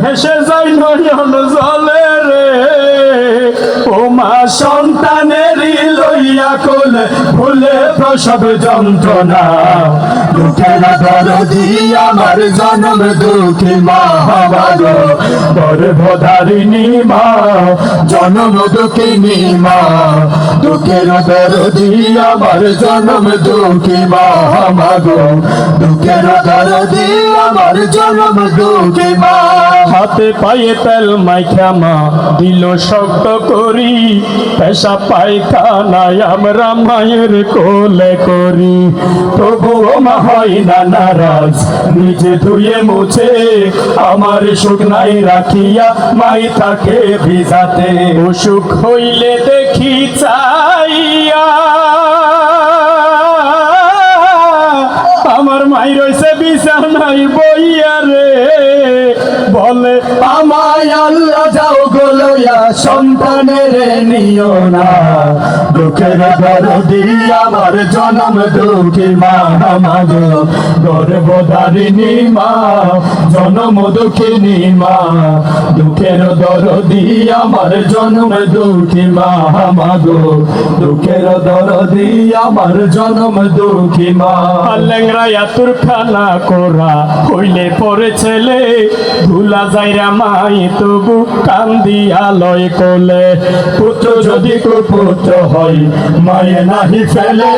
ভেসে যাই নয়ন জলে রে। ও মা সন্তানেরই আমার জনম দুঃখিনী মা। দুঃখের দরদি, আমার জনম দুঃখী মা আমাগো দুঃখের দরদি, আমার জনম দুঃখী মা। হাতে পায়ে তেল মাইখা মা, দিল শক্ত করি, পেশা পায়খানায় আমরা মায়ের কোলে করি। তবুও মা হয় না নারাজ, নিজে ধুয়ে মুছে আমার শুকনাই রাখিয়া মাই তাকে ভিজাতে। অসুখ হইলে দেখি চাইয়া আমার মাই রয়েছে বিছানাই বইয়া রে। বলে আমায় আল্লাহ যাও গোলয়া সন্তানের নিও না। দুঃখের দরদি আমার জনম দুঃখী মা আমাগো গর্ভধারিণী মা। জনম দুঃখিনী মা দুঃখের দরদি আমার জনম দুঃখী মা আমাগো দুঃখের দরদি আমার জনম দুঃখী মা ল্যাংরা এতুর খানা করা হইলে পরে ছেলে ধুলা যাইরা মাই তবু কান্দি আলয় কোলে। পুত্র যদি কুপুত্র হয় মায়ে নাহি ফেলে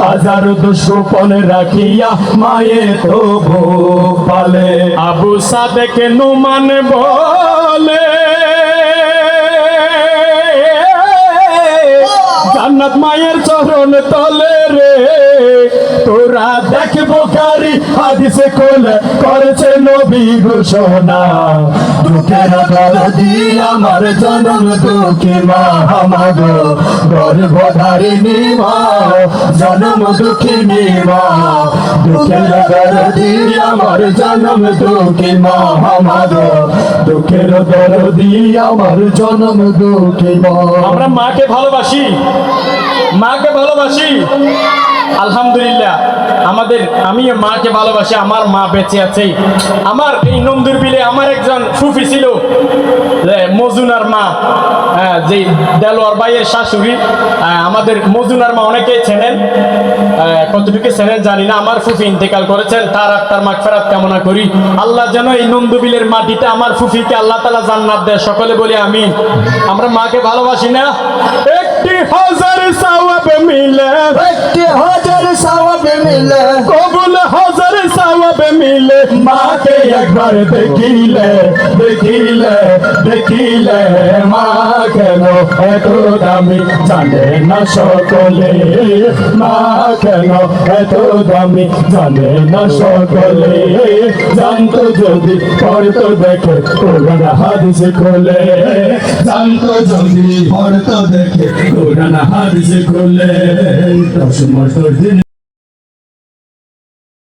হাজার দুষ্পন রাখিয়া মায়ে তবু পালে। আবু সাদেকে নুমান বলে জান্নাত মায়ের চরণ তলে রে তোরা দেখ বোকারি হাদিসে কোলে করেছে নবী ঘোষণা। দুঃখের দরদি আমার জনম দুঃখী মা আমাগো, গর্ভধারিণী মা, জনম দুঃখিনী মা। দুঃখের দরদি আমার জনম দুঃখী মা আমাগো, দুঃখের দরদি আমার জনম দুঃখী মা। আমরা মাকে ভালোবাসি মাকে ভালোবাসি। আলহামদুলিল্লাহ আমাদের আমিও মাকে ভালোবাসি আমার মা বেঁচে আছে আমার এই নন্দুর বিলে আমার একজন সুফি ছিল মজুনার মা হ্যাঁ যে দেলোয়ার ভাইয়ের শাশুড়ি হ্যাঁ, আমাদের মজুনার মা অনেকেই চেনেন হ্যাঁ, কতটুকু চেনেন জানি না আমার ফুফি ইন্তেকাল করেছেন তার আত্মার মাগ ফেরাত কামনা করি। আল্লাহ যেন এই নন্দুবিলের মাটিতে আমার ফুফিকে আল্লাহ তালা জান্নাত দেয় সকলে বলি আমি আমরা মাকে ভালোবাসি না? একটি হাজার সওয়াব মিলে একটি হাজার সওয়াব মিলে। কবুল হাজার সওয়াব মিলে। মাকে একবার দেখিলে দেখিলে দেখিলে, মা কেন এত দামি জানে না সকলে? মা কেন এত দামি জানে না সকলে? জানতো যদি পড়তো দেখে, কোরআন হাদিস খোলে। জানতো যদি পড়তো দেখে, কোরআন হাদিস খোলে। দশ মাস দিন